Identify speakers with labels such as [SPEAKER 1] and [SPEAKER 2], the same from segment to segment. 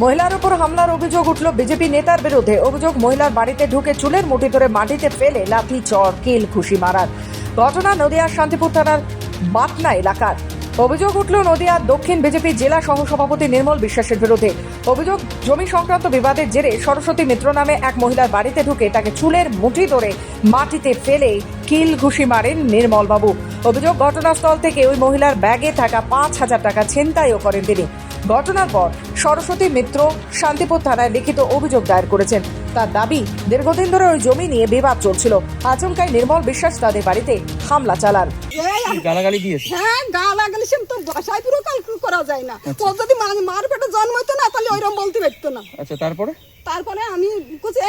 [SPEAKER 1] মহিলার উপর হামলার অভিযোগ উঠল বিজেপি নেতার বিরুদ্ধে। অভিযোগ, মহিলার বাড়িতে ঢুকে চুলের মুঠি ধরে মাটিতে ফেলে লাঠি, চর, কিল, খুশি মারার। ঘটনা নদিয়ার শান্তিপুর থানার বাটনা এলাকার। অভিযোগ উঠল নদিয়ার দক্ষিণ বিজেপি জেলা সহসভাপতি নির্মল বিশ্বাসের বিরুদ্ধে। অভিযোগ, জমি সংক্রান্ত বিবাদের জেরে সরস্বতী মিত্র নামে এক মহিলার বাড়িতে ঢুকে তাকে চুলের মুঠি ধরে মাটিতে ফেলে কিল ঘুষি মারেন নির্মল বাবু অভিযোগ, ঘটনাস্থল থেকে ওই মহিলার ব্যাগে থাকা পাঁচ হাজার টাকা ছিনতাইও করেন তিনি। ঘটনার পর সরস্বতী মিত্র শান্তিপুর থানায় লিখিত অভিযোগ দায়ের করেছেন। তার দাবি দীর্ঘদিন ধরে ওই জমি নিয়ে বিবাদ চলছিল। আচমকাই নির্মল বিশ্বাস তাদের বাড়িতে হামলা চালান।
[SPEAKER 2] গালাগালি দিয়েছে?
[SPEAKER 3] হ্যাঁ সে তো বাসায় পুরো কালকুল করা যায় না। ও যদি মার পেটে জন্ম হইতো না তাহলে ওইরকম বলতে পারতো না।
[SPEAKER 2] আচ্ছা তারপরে?
[SPEAKER 3] তারপরে আমি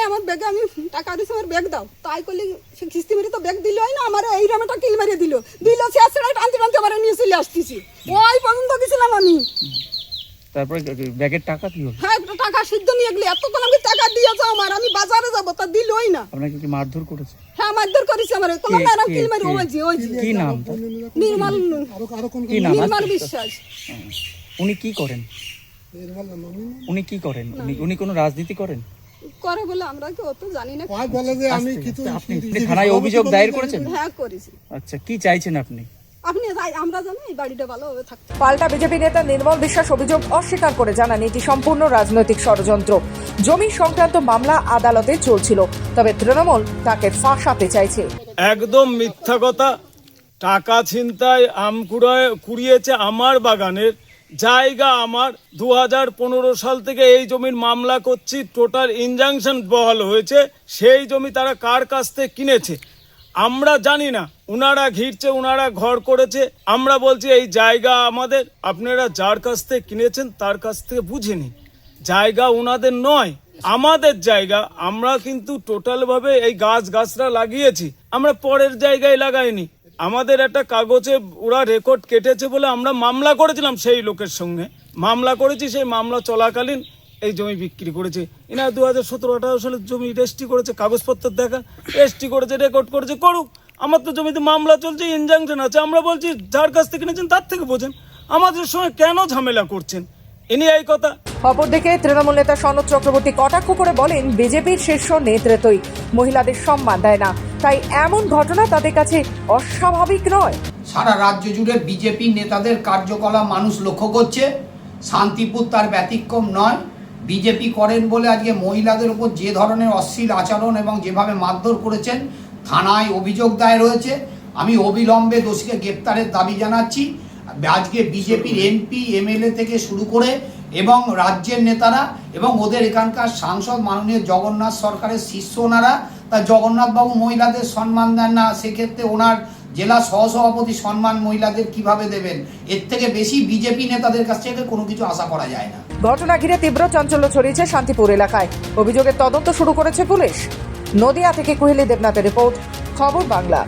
[SPEAKER 3] আমার ব্যাগে আমি টাকা দিচ্ছি আমার ব্যাগ দাও। তাই করলি সে কিস্তি মেরে তো ব্যাগ দিল না আমার এই রামেটা কিল মেরে দিল। দিল সে আসছে টানতে টানতে আমার নিয়ে চলে আসতেছি। ওই পর্যন্ত গেছিলাম আমি।
[SPEAKER 2] তারপরে ব্যাগের টাকা কি হলো
[SPEAKER 3] হ্যাঁ একটা টাকা সিদ্ধ নিয়ে গেলি এতক্ষণ আমি টাকা আমার আমি বাজারে যাব তা দিলই না।
[SPEAKER 2] আপনাকে কি মারধর করেছে?
[SPEAKER 3] হ্যাঁ মারধর করেছে আমার কোনো ম্যাডাম
[SPEAKER 2] কে-
[SPEAKER 3] মেরে ওই যে ওই যে।
[SPEAKER 2] কি নাম?
[SPEAKER 3] নির্মল
[SPEAKER 2] কি নাম?
[SPEAKER 3] নির্মল বিশ্বাস।
[SPEAKER 2] উনি কি করেন? উনি কি করেন? উনি- উনি কোনো রাজনীতি করেন?
[SPEAKER 3] করে বলে আমরা কি অত জানি না।
[SPEAKER 4] বলে যে আমি কিছু
[SPEAKER 2] আপনি আপনি থানায় অভিযোগ দায়ের করেছেন?
[SPEAKER 3] হ্যাঁ করেছি।
[SPEAKER 2] আচ্ছা কি চাইছেন আপনি?
[SPEAKER 3] আপনি যাই- আমরা জানি এই বাড়িটা ভালোভাবে থাকতে
[SPEAKER 1] পাল্টা বিজেপি নেতা নির্মল বিশ্বাস অভিযোগ অস্বীকার করে জানান এটি সম্পূর্ণ রাজনৈতিক ষড়যন্ত্র। জমি সংক্রান্ত মামলা আদালতে চলছিল তবে তৃণমূল তাকে ফাঁসাতে চাইছে।
[SPEAKER 5] একদম মিথ্যা কথা। টাকা ছিনতাই আম কুড়ায় কুড়িয়েছে আমার বাগানের। জায়গা আমার। দু পনেরো সাল থেকে এই জমির মামলা করছি। টোটাল ইনজাংশন বহাল হয়েছে। সেই জমি তারা কার কাছ থেকে কিনেছে? আমরা জানি না। উনারা ঘিরছে, উনারা ঘর করেছে। আমরা বলছি, এই জায়গা আমাদের। আপনারা যার কাছ থেকে কিনেছেন, তার কাছ থেকে বুঝে নিন। জায়গা ওনাদের নয়, আমাদের জায়গা। আমরা কিন্তু টোটাল ভাবে এই গাছ গাছরা লাগিয়েছি। আমরা পরের জায়গায় লাগাইনি। আমাদের একটা কাগজে ওরা রেকর্ড কেটেছে বলে আমরা মামলা করেছিলাম সেই লোকের সঙ্গে। মামলা করেছি, সেই মামলা চলাকালীন এই জমি বিক্রি করেছে। এনারা দু হাজার সতেরো আঠারো সালের জমি রেজিস্ট্রি করেছে কাগজপত্র দেখা রেজিস্ট্রি করেছে রেকর্ড করেছে করুক। আমার তো জমিতে মামলা চলছে ইনজাংশন আছে। আমরা বলছি যার কাছ থেকে নিয়েছেন তার থেকে বোঝেন। আমাদের সঙ্গে কেন ঝামেলা করছেন? ইনি এই কথা।
[SPEAKER 1] অপরদিকে তৃণমূল নেতা সনদ চক্রবর্তী কটাক্ষ করে বলেন বিজেপির শীর্ষ নেতৃত্বই মহিলাদের সম্মান দেয় না। তাই এমন ঘটনা তাদের কাছে অস্বাভাবিক নয়।
[SPEAKER 6] সারা রাজ্য জুড়ে বিজেপি নেতাদের কার্যকলাপ মানুষ লক্ষ্য করছে। শান্তিপুর তার ব্যতিক্রম নয়। বিজেপি করেন বলে আজকে মহিলাদের উপর যে ধরনের অশ্লীল আচরণ এবং যেভাবে মারধর করেছেন, থানায় অভিযোগ দায়ের হয়েছে। আমি অবিলম্বে দোষীকে গ্রেপ্তারের দাবি জানাচ্ছি। আজকে বিজেপির এমপি এমএলএ থেকে শুরু করে এবং রাজ্যের নেতারা এবং ওদের এখানকার সাংসদ মাননীয় জগন্নাথ সরকারের শিষ্য ওনারা, তা জগন্নাথবাবু মহিলাদের সম্মান দেন না, সেক্ষেত্রে ওনার জেলা সহসভাপতি সম্মান মহিলাদের কীভাবে দেবেন? এর থেকে বেশি বিজেপি নেতাদের কাছ থেকে কোনো কিছু আশা করা যায় না।
[SPEAKER 1] ঘটনা ঘিরে তীব্র চাঞ্চল্য ছড়িয়েছে শান্তিপুর এলাকায়। অভিযোগের তদন্ত শুরু করেছে পুলিশ। নদিয়া থেকে কুহেলি দেবনাথের রিপোর্ট, খবর বাংলা।